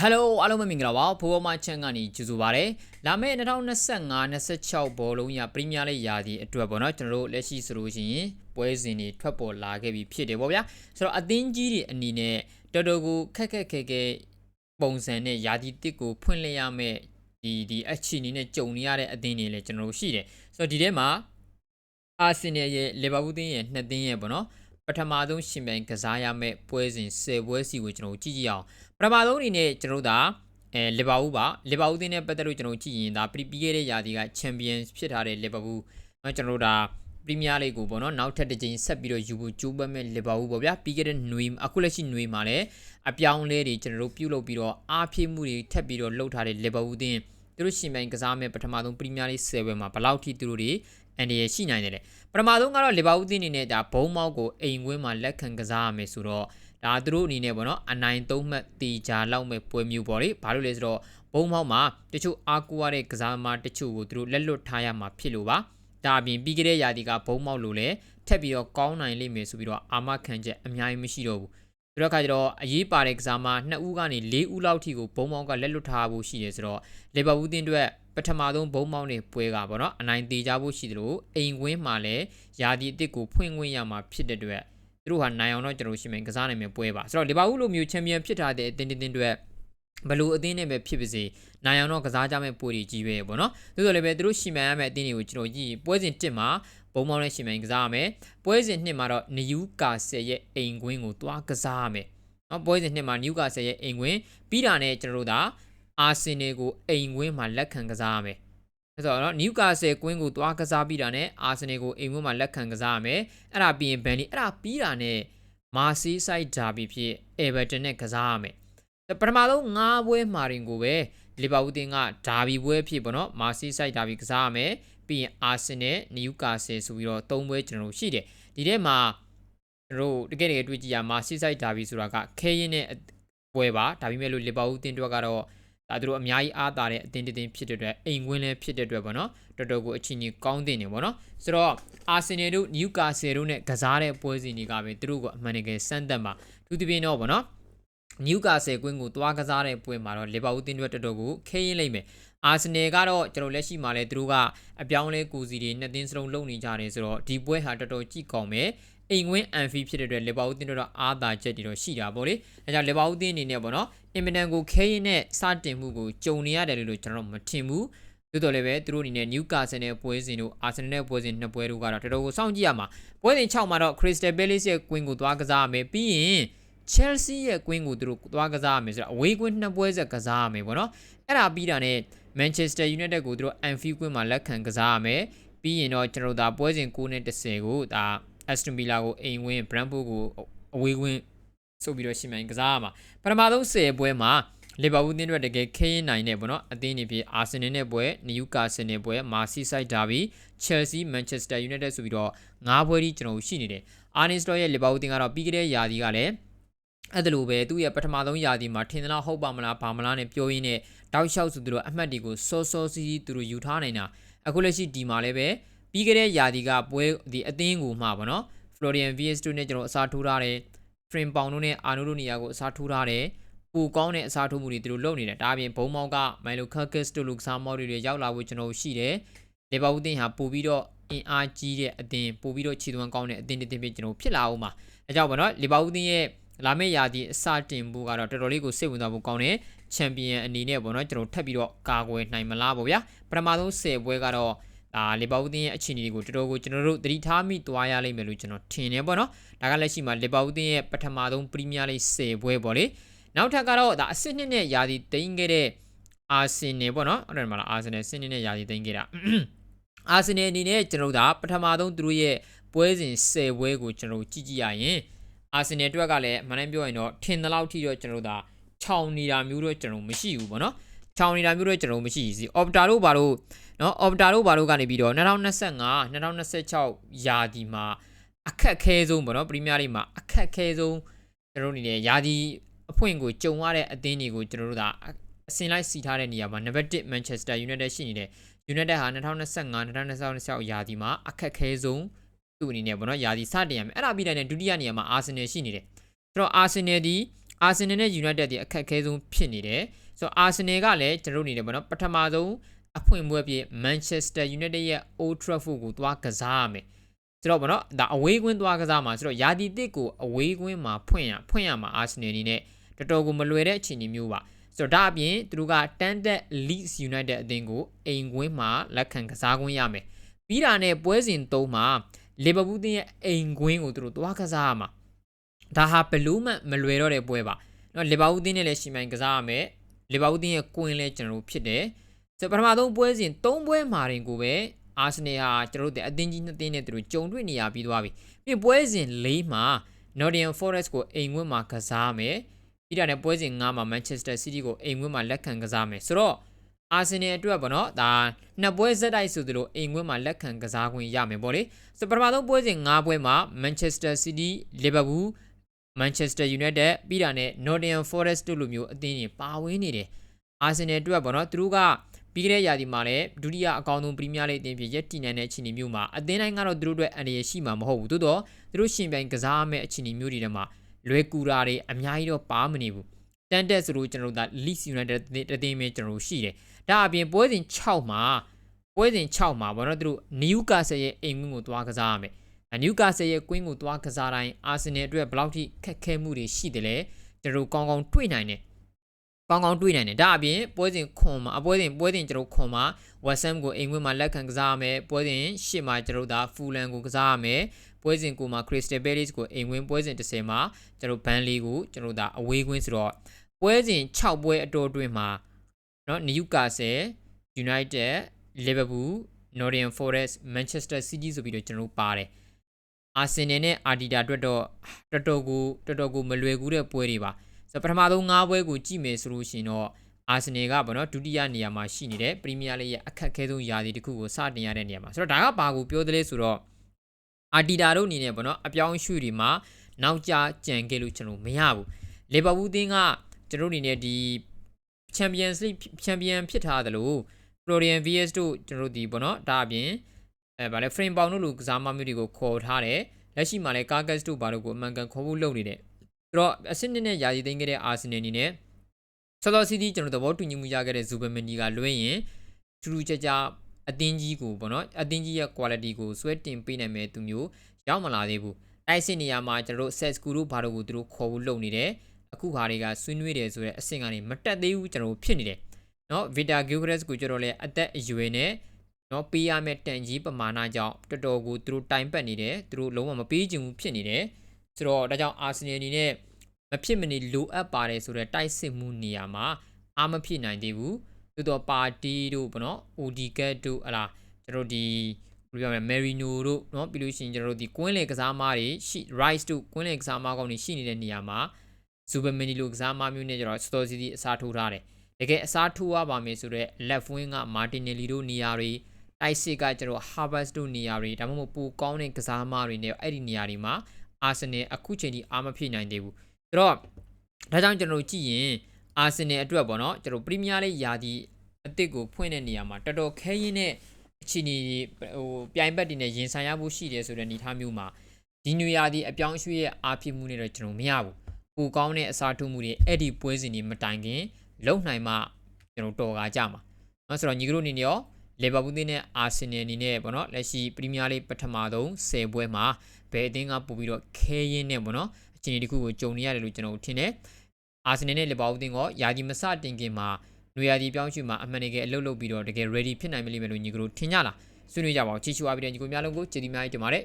ဟယ်လိုအားလုံးပဲမင်္ဂလာပါဖိုးဘောမချန်ကနေကြိုဆိုပါရစေလာမယ့်2025 26ဘောလုံးရပရီးမီးယားလိရာသီအတွက်ပေါ့နော်ကျွန်တော်တို့လက်ရှိဆိုလို့ရှိရင်ပွဲစဉ်တွေထွက်ပေါ်လာခဲ့ပြီဖြစ်တယ်ပေါ့ဗျာဆိုတော့အသင်းကြီးတွေအနေနဲ့တော်တော်ကိုခက်ခက်ခဲခဲပုံစံနဲ့ယာသီတစ်ကိုဖွင့်လှစ်ရမယ့်ဒီဒီအချီအနေနဲ့ကြုံနေရတဲ့အသင်းတွေလည်းကျွန်တော်တို့ရှိတယ်ဆိုတော့ဒီထဲမှာအာဆင်နယ်ရဲ့လီဗာပူးသင်းရဲ့နှစ်သင်းရဲ့ပေါ့နော်ပထမဆုံးရှင်ပြိုင်ကစားရမယ့်ပွဲစဉ်10ပွဲစီကိုကျွန်တော်တို့ကြည့်ကြည့်အောင်ပ ထမဆုံးအနေနဲ့ကျွန်တော်တို့ဒါအဲလီဗာပူးပါလီဗာပူးတင်းနဲ့ပတ်သက်လို့ကျွန်တော်ကြည့်ရင်ဒါပရီပီခဲ့တဲ့ယာတီကချန်ပီယံဖြစ်ထားတဲ့လီဗာပူးเนาะကျွန်တော်တို့ဒါပရီးမီးယားလိကိုပေါ့နော်နောက်ထပ်တစ်ကြိမ်ဆက်ပြီးတော့ယူဖို့ကြိုးပမ်းမဲ့လီဗာပူးပေါ့ဗျာပြီးခဲ့တဲ့နွေအခုလက်ရှိနွေမှာလည်းအပြောင်းလဲတွေကျွန်တော်တို့ပြုလုပ်ပြီးတော့အားဖြည့်မှုတွေထပ်ပြီးတော့လှုပ်ထားတဲ့လီဗာပူးတင်းသူတို့ရှင်ပိုင်းကစားမဲ့ပထမဆုံးပရီးမီးယားလိ10ပွဲမှာဘယ်လောက်ထိသူတို့တွေအန်ဒီရရှိနိုင်တယ်လေပထမဆုံးကတော့လီဗာပူးတင်းအနေနဲ့ဒါဘုံမောက်ကိုအိမ်ဝင်းမှာလက်ခံကစားရမယ်ဆိုတော့ ဒါသူတို့အနေနဲ့ပေါ့နော်အနိုင်သုံးမှတ်တီချာလောက်မဲ့ပွဲမျိုးပေါ့လေဘာလို့လဲဆိုတော့ဘုံမောက်မှာတချို့အားကိုးရတဲ့ကစားသမားတချို့ကိုသူတို့လက်လွတ်ထားရမှာဖြစ်လို့ပါဒါအပြင်ပြီးကြတဲ့ယာတီကဘုံမောက်လို့လဲထက်ပြီးတော့ကောင်းနိုင်လိမ့်မယ်ဆိုပြီးတော့အာမခံချက်အများကြီးမရှိတော့ဘူးဆိုတော့ခါကျတော့အရေးပါတဲ့ကစားမ2ဦးကနေ4ဦးလောက်ထိကိုဘုံမောက်ကလက်လွတ်ထားဖို့ရှိတယ်ဆိုတော့လီဗာပူးတင်းအတွက်ပထမဆုံးဘုံမောက်နဲ့ပွဲကပေါ့နော်အနိုင်တေချဖို့ရှိတယ်လို့အိမ်ဝင်းမှာလည်းယာတီအစ်စ်ကိုဖွင့်ခွင့်ရမှာဖြစ်တဲ့အတွက် သူတို့ဟာနိုင်အောင်တော့ကျွန်တော်ရှိမယ်ကစားနိုင်မယ်ပွဲပါဆိုတော့လီဗာပူးလိုမျိုးချန်ပီယံဖြစ်ထားတဲ့အသင်းတစ်သင်းတွေဘယ်လိုအသင်းနဲ့ပဲဖြစ်ပါစေနိုင်အောင်တော့ကစားကြမယ့်ပွဲတွေကြီးပဲပေါ့နော်သို့တော်လည်းပဲသူတို့ရှိမှန်ရမယ့်အသင်းတွေကိုကျွန်တော်ကြည့်ပွဲစဉ်1မှာဘုံမောင်းနဲ့ရှိမှန်ကစားရမယ်ပွဲစဉ်2မှာတော့နယူကာဆယ်ရဲ့အိမ်ကွင်းကိုတွားကစားရမယ်နော်ပွဲစဉ်2မှာနယူကာဆယ်ရဲ့အိမ်ကွင်းပြီးတာနဲ့ကျွန်တော်တို့ဒါအာဆင်နယ်ကိုအိမ်ကွင်းမှာလက်ခံကစားရမယ် အဲ့တော့နော်နယူကာဆယ်ကွင်းကိုတွားကစားပြီးတာနဲ့အာဆင်နယ်ကိုအိမ်ကွင်းမှာလက်ခံကစားရမယ်အဲ့ဒါပြီးရင်ဘန်လီအဲ့ဒါပြီးတာနဲ့မာစီးဆိုင်ဂျာဘီဖြစ်အေဗာတန်နဲ့ကစားရမယ်ပထမဆုံး၅ပွဲမှာရင်ကိုပဲလီဗာပူးတင်းကဒါဘီပွဲဖြစ်ပေါ့နော်မာစီးဆိုင်ဒါဘီကစားရမယ်ပြီးရင်အာဆင်နယ်နယူကာဆယ်ဆိုပြီးတော့၃ပွဲကျွန်တော်တို့ရှိတယ်ဒီထဲမှာကျွန်တော်တို့တကယ်တကယ်တွေ့ကြည့်ရမာစီးဆိုင်ဒါဘီဆိုတာကခဲရင်နဲ့ပွဲပါဒါပေမဲ့လို့လီဗာပူးတင်းတို့ကတော့ ဒါသူတို့အများကြီးအားတာတဲ့အတင်းတင်းဖြစ်တဲ့အတွက်အိမ်ဝင်းလည်းဖြစ်တဲ့အတွက်ပေါ့နော်တော်တော်ကိုအချင်းကြီးကောင်းတင်နေပေါ့နော်ဆိုတော့အာဆင်နယ်တို့နယူကာဆယ်တို့နဲ့ကစားတဲ့ပွဲစဉ်တွေကပဲသူတို့ကအမှန်တကယ်စမ်းသပ်မှာသူတပြင်းတော့ပေါ့နော်နယူကာဆယ်ကွင်းကိုသွားကစားတဲ့ပွဲမှာတော့လီဗာပူးတင်းတို့တော်တော်ကိုခဲရင်လိမ့်မယ်အာဆင်နယ်ကတော့ကျွန်တော်လက်ရှိမှာလဲသူတို့ကအပြောင်းလဲကူစီတွေနှစ်သင်းစလုံးလုံနေကြတယ်ဆိုတော့ဒီပွဲဟာတော်တော်ကြည့်ကောင်းမယ် အိမ်ဝင်းအန်ဖီဖြစ်တဲ့အတွက်လီဗာပူးတင်းတို့တော့အားသာချက်တွေတော့ရှိတာပေါ့လေအဲကြောင့်လီဗာပူးတင်းအနေနဲ့ပေါ့နော်အင်မတန်ကိုခဲရင်နဲ့စတင်မှုကိုကြုံနေရတယ်လို့ကျွန်တော်မထင်ဘူးသို့တော်လည်းပဲသူတို့အနေနဲ့နယူကာဆယ်နဲ့ပွဲစဉ်တို့အာဆင်နယ်နဲ့ပွဲစဉ်နှစ်ပွဲတို့ကတော့တော်တော်ကိုစောင့်ကြည့်ရမှာပွဲစဉ်6မှာတော့ Crystal Palace ရဲ့ကွင်းကိုသွားကစားရမယ်ပြီးရင် Chelsea ရဲ့ကွင်းကိုသူတို့သွားကစားရမယ်ဆိုတော့အဝေးကွင်းနှစ်ပွဲဆက်ကစားရမယ်ပေါ့နော်အဲ့ဒါပြီးတာနဲ့ Manchester United ကိုသူတို့ Anfield ကွင်းမှာလက်ခံကစားရမယ်ပြီးရင်တော့ကျွန်တော်တို့ဒါပွဲစဉ်9နဲ့10ကိုဒါ Aston Villa ကိုအိမ်ဝင်း Brentford ကိုအဝေးကွင်းဆိုပြီးတော့ရှင်းမှန်ကစားရမှာပထမဆုံး10ပွဲမှာလီဗာပူးတင်းတို့တကယ်ခင်းနိုင်နေပေါ့နော်အသင်းတွေဖြစ်အာဆင်နယ်နဲ့ပွဲနယူကာဆယ်နဲ့ပွဲမာစီဆိုင်ဒါဘီချယ်ဆီမန်ချက်စတာယူနိုက်တက်ဆိုပြီးတော့၅ပွဲကြီးကျွန်တော်ရှိနေတယ်အာနီစတော်ရဲ့လီဗာပူးတင်းကတော့ပြီးခဲ့တဲ့ယာဒီကလည်းအဲ့ဒါလိုပဲသူ့ရဲ့ပထမဆုံးယာဒီမှာထင်သလားဟုတ်ပါမလားဘာမလားနဲ့ပြောရင်းနဲ့တောက်လျှောက်ဆိုသူတို့အမှတ်တွေကိုစောစောစီးစီးသူတို့ယူထားနိုင်တာအခုလက်ရှိဒီမှာလည်းပဲ ပြီးခဲ့တဲ့ယာဒီကပွဲဒီအသင်းကိုမှပေါ့နော် Florian VS တို့နဲ့ကျွန်တော်အစားထိုးထားတယ် Frim ပေါင်တို့နဲ့အာနိုတို့နေရာကိုအစားထိုးထားတယ်ပူကောင်းတဲ့အစားထိုးမှုတွေသူတို့လုပ်နေတယ်ဒါအပြင်ဘုံမောက်ကမိုင်လိုခက်ကစ်တို့လူကစားမောက်တွေရောက်လာဖို့ကျွန်တော်ရှိတယ်လေဘာဦးတင်ဟာပို့ပြီးတော့အင်အားကြီးတဲ့အသင်းပို့ပြီးတော့ခြေသွမ်းကောင်းတဲ့အသင်းတစ်သင်းဖြစ်ကျွန်တော်ဖြစ်လာအောင်ပါအဲကြောင့်ပေါ့နော်လေဘာဦးတင်ရဲ့လာမယ့်ရာသီအစတင်ဖို့ကတော့တော်တော်လေးကိုစိတ်ဝင်စားဖို့ကောင်းတဲ့ချန်ပီယံအနေနဲ့ပေါ့နော်ကျွန်တော်ထပ်ပြီးတော့ကာကွယ်နိုင်မလားပေါ့ဗျာပထမဆုံး10ပွဲကတော့ ဒါလီဗာပူးတင်းရဲ့အခြေအနေကိုတော်တော်ကိုကျွန်တော်တို့သတိထားမိသွားရလိမ့်မယ်လို့ကျွန်တော်ထင်တယ်ပေါ့နော်ဒါကလက်ရှိမှာလီဗာပူးတင်းရဲ့ပထမဆုံးပရီးမီးယားလိ10ပွဲပေါ့လေနောက်ထပ်ကတော့ဒါအစစ်နှစ်နဲ့ယာဒီတိန်းခဲ့တဲ့အာဆင်နယ်ပေါ့နော်အဲ့ဒါမှလားအာဆင်နယ်စစ်နှစ်နဲ့ယာဒီတိန်းခဲ့တာအာဆင်နယ်အနေနဲ့ကျွန်တော်တို့ဒါပထမဆုံးသူတို့ရဲ့ပွဲစဉ်10ပွဲကိုကျွန်တော်တို့ကြည့်ကြည့်ရရင်အာဆင်နယ်အတွက်ကလည်းမနိုင်ပြောရင်တော့ထင်သလောက်ထိတော့ကျွန်တော်တို့ဒါခြောင်နေတာမျိုးတော့ကျွန်တော်မရှိဘူးပေါ့နော်ခြောင်နေတာမျိုးတော့ကျွန်တော်မရှိစီအော်ပတာတို့ဘာလို့ နော်အော်ပတာတို့ဘာလို့ကနေပြီးတော့2025 2026ယာဒီမှာအခက်ခဲဆုံးပေါ့နော်ပရီးမီးယားလိမှာအခက်ခဲဆုံးကျွန်တော်တို့အနေနဲ့ယာဒီအဖွင့်ကိုကြုံရတဲ့အသင်းတွေကိုကျွန်တော်တို့ကအစင်လိုက်စီထားတဲ့နေရာမှာနံပါတ်1 Manchester United ရှိနေတယ် United ဟာ2025 2026ယာဒီမှာအခက်ခဲဆုံးသူ့အနေနဲ့ပေါ့နော်ယာဒီစတင်ရမယ်အဲ့ဒါပြီးတိုင်းနဲ့ဒုတိယနေရာမှာ Arsenal ရှိနေတယ်ဆိုတော့ Arsenal ဒီအာဆင်နယ်နဲ့ United ဒီအခက်အခဲဆုံးဖြစ်နေတယ်ဆိုတော့အာဆင်နယ်ကလည်းကျွန်တော်တို့အနေနဲ့ပေါ့နော်ပထမဆုံး အဖွင့်ပွဲပြ Manchester United ရဲ့ Old Trafford ကိုသွားကစားရမယ်ဆိုတော့ဗောနော်ဒါအဝေးကွင်းသွားကစားမှာဆိုတော့ယာတီတစ်ကိုအဝေးကွင်းမှာဖွင့်ရဖွင့်ရမှာအာဆင်နယ်အနေနဲ့တော်တော်ကိုမလွယ်တဲ့အခြေအနေမျိုးပါဆိုတော့ဒါအပြင်သူတို့ကတန်တက် Leeds United အသင်းကိုအိမ်ကွင်းမှာလက်ခံကစားခွင့်ရမယ်ပြီးတာနဲ့ပွဲစဉ်၃မှာလီဗာပူးတင်းရဲ့အိမ်ကွင်းကိုသူတို့သွားကစားရမှာဒါဟာဘလို့မှမလွယ်တော့တဲ့ပွဲပါနော်လီဗာပူးတင်းနဲ့လည်းရှင်မိုင်ကစားရမယ်လီဗာပူးတင်းရဲ့ကွင်းလည်းကျွန်တော်တို့ဖြစ်တယ် ဆိုတော့ပထမဆုံးပွဲစဉ်၃ပွဲမှာတင်ကိုပဲအာဆင်နယ်ဟာကျွန်တော်တို့အသင်းကြီးနှစ်သင်းနဲ့သူတို့ကြုံတွေ့နေရပြီးသွားပြီပြီးပွဲစဉ်၄မှာ Nottingham Forest ကိုအိမ်ကွင်းမှာကစားမယ်ပြီးတာနဲ့ပွဲစဉ်9မှာ Manchester City ကိုအိမ်ကွင်းမှာလက်ခံကစားမယ်ဆိုတော့အာဆင်နယ်အတွက်ပေါ့နော်ဒါနှစ်ပွဲဇက်တိုက်ဆိုသလိုအိမ်ကွင်းမှာလက်ခံကစားခွင့်ရမယ်ပေါ့လေဆိုပထမဆုံးပွဲစဉ်9ပွဲမှာ Manchester City Liverpool Manchester United ပြီးတာနဲ့ Nottingham Forest တို့လိုမျိုးအသင်းတွေပါဝင်နေတယ်အာဆင်နယ်အတွက်ပေါ့နော်သူတို့က ပြီးခဲ့တဲ့ရာသီမှာလည်းဒုတိယအကောင်းဆုံးပရီးမီးယားလိဂ်အသင်းဖြစ်ရက်တီနိုင်တဲ့အခြေအနေမျိုးမှာအသင်းတိုင်းကတော့သူတို့အတွက်အန္တရာယ်ရှိမှာမဟုတ်ဘူးသို့တော့သူတို့ရှင်ပြိုင်ကစားမဲ့အခြေအနေမျိုးတွေထဲမှာလွယ်ကူတာတွေအများကြီးတော့ပါမနေဘူးတန်တက်ဆိုလို့ကျွန်တော်တို့က Leeds United တသင်းပဲကျွန်တော်တို့ရှိတယ်ဒါအပြင်ပွဲစဉ်6မှာပွဲစဉ်6မှာဘောနော်သူတို့ Newcastle ရဲ့အိမ်ကွင်းကိုသွားကစားရမယ်နယူကာဆယ်ရဲ့ကွင်းကိုသွားကစားတိုင်းအာဆင်နယ်အတွက်ဘယ်လောက်ထိခက်ခဲမှုတွေရှိတယ်လဲကျွန်တော်ကောင်းကောင်းတွေ့နိုင်တယ် ကောင်းကောင်းတွေ့နိုင်တယ်ဒါအပြင်ပွဲစဉ်ခွန်မှာအပွဲစဉ်ပွဲစဉ်ကျွန်တော်ခွန်မှာဝက်ဆမ်ကိုအိမ်ဝင်မှာလက်ခံကစားရမယ်ပွဲစဉ်ရှစ်မှာကျွန်တော်ဒါဖူလန်ကိုကစားရမယ်ပွဲစဉ်ကိုမှာခရစ္စတယ်ဘဲလစ်ကိုအိမ်ဝင်ပွဲစဉ်30မှာကျွန်တော်ဘန်လီကိုကျွန်တော်ဒါအဝေးကွင်းဆိုတော့ပွဲစဉ်6ပွဲအတော်အတွင်းမှာเนาะနယူကာဆယ် United Liverpool Nottingham Forest Manchester City ဆိုပြီးတော့ကျွန်တော်ပါတယ်အာဆင်နယ်နဲ့အာဒီတာအတွက်တော့တော်တော်ကိုတော်တော်ကိုမလွယ်ကူတဲ့ပွဲတွေပါ ဆိုပထမဆုံး၅ပွဲကိုကြည့်မယ်ဆိုလို့ရှိရင်တော့အာဆင်နယ်ကဗောနော်ဒုတိယနေရာမှာရှိနေတဲ့ပရီးမီးယားလိရဲ့အခက်အခဲဆုံးယာတီတစ်ခုကိုစတင်ရတဲ့နေရာမှာဆိုတော့ဒါကဘာကိုပြောသလဲဆိုတော့အာတီတာတို့အနေနဲ့ဗောနော်အပြောင်းရွှေ့တွေမှာနောက်ကျကြံခဲ့လို့ကျွန်တော်မရဘူးလီဗာပူးတင်းကကျွန်တော်အနေနဲ့ဒီချန်ပီယံစ်လိချန်ပီယံဖြစ်ထားသလိုဖလိုရီယန် VS တို့ကျွန်တော်တို့ဒီဗောနော်ဒါအပြင်အဲဗာလဲ frame ပေါင်တို့လိုကစားမမျိုးတွေကိုခေါ်ထားတယ်လက်ရှိမှာလဲ Carcass တို့ဘာတို့ကိုအမှန်ကန်ခေါ်ဖို့လုပ်နေတယ် ဆိုတော့အဆင့်နှစ်နဲ့ယာယီသိမ်းခဲ့တဲ့အာဆင်နယ်အနေနဲ့ဆော်တော်စီတီကျွန်တော်သဘောတူညီမှုရခဲ့တဲ့ဇူဘမင်နီကလွှဲရင်ထူးထူးခြားခြားအသင်းကြီးကိုပေါ့နော်အသင်းကြီးရဲ့ quality ကိုဆွဲတင်ပေးနိုင်မဲ့သူမျိုးရောက်မလာသေးဘူးတိုက်စစ်နေရာမှာကျွန်တော်တို့ set school တို့ဘာတို့ကိုသူတို့ခေါ်ဖို့လုပ်နေတယ်အခုဟာတွေကဆွေးနွေးတယ်ဆိုတဲ့အဆင့်ကနေမတက်သေးဘူးကျွန်တော်တို့ဖြစ်နေတယ်နော် Vita Gugres ကိုကျွန်တော်လည်းအသက်အရွယ်နဲ့နော်ပေးရမယ့်တန်ကြီးပမာဏကြောင့်တော်တော်ကိုသူတို့တိုင်ပတ်နေတယ်သူတို့လုံးဝမပေးချင်ဘူးဖြစ်နေတယ် ဆိုတော့ဒါကြောင့်အာဆင်နယ်အနေနဲ့မဖြစ်မနေလိုအပ်ပါတယ်ဆိုတော့တိုက်စစ်မှုနေရာမှာအားမဖြစ်နိုင်သေးဘူးသို့တော့ပါတီတို့ဗောနော် ODGAT တို့အလားကျွန်တော်ဒီဘယ်လိုပြောမလဲ Merino တို့เนาะပြီးလို့ရှိရင်ကျွန်တော်တို့ဒီကွင်းလေကစားမားတွေရှိ Rice တို့ကွင်းလေကစားမားကောင်းတွေရှိနေတဲ့နေရာမှာ Supermini လိုကစားမားမျိုးနဲ့ကျွန်တော် Store City အစားထိုးထားတယ်တကယ်အစားထိုးရပါမယ်ဆိုတော့ left wing က Martinelli တို့နေရာတွေတိုက်စစ်ကကျွန်တော် Harvest တို့နေရာတွေဒါမှမဟုတ်ပိုကောင်းတဲ့ကစားမတွေနဲ့အဲ့ဒီနေရာတွေမှာ အာဆင်နယ်အခုချိန်ထိအားမဖြစ်နိုင်သေးဘူးဆိုတော့ဒါကြောင့်ကျွန်တော်တို့ကြည့်ရင်အာဆင်နယ်အတွက်ပေါ့နော်ကျွန်တော်ပရီးမီးယားလိယာတီအသစ်ကိုဖွင့်တဲ့နေရာမှာတော်တော်ခဲရင်းတဲ့အခြေအနေဟိုပြိုင်ဘက်တွေနဲ့ရင်ဆိုင်ရဖို့ရှိတယ်ဆိုတဲ့အနေအထားမျိုးမှာဒီနွေရာသီအပြောင်းအရွှေ့ရဲ့အားဖြစ်မှုနဲ့တော့ကျွန်တော်မရဘူးပိုကောင်းတဲ့အစားထိုးမှုတွေအဲ့ဒီပွဲစဉ်တွေမတိုင်ခင်လုံနိုင်မှကျွန်တော်တော်ကားကြမှာနော်ဆိုတော့ညီကတို့အနေနဲ့ရော လီဗာပူးသင်းနဲ့အာဆင်နယ်အနေနဲ့ပေါ့နော်လက်ရှိပရီးမီးယားလိပထမဆုံး10ပွဲမှာဘယ်အသင်းကပို့ပြီးတော့ခဲရင်းနဲ့ပေါ့နော်အခြေအနေတစ်ခုကိုကြုံနေရတယ်လို့ကျွန်တော်ထင်တယ်အာဆင်နယ်နဲ့လီဗာပူးသင်းကယာဒီမစတင်ခင်မှာနွေရာသီပြောင်းရွှေ့မှာအမှန်တကယ်အလုပ်လုပ်ပြီးတော့တကယ် ready ဖြစ်နိုင်မလိမ့်မယ်လို့ညီကတို့ထင်ကြလားဆွေးနွေးကြပါဦးချီချူအားပြီးတဲ့ညီကိုများလုံးကိုကျေးဇူးများကြီးတင်ပါတယ်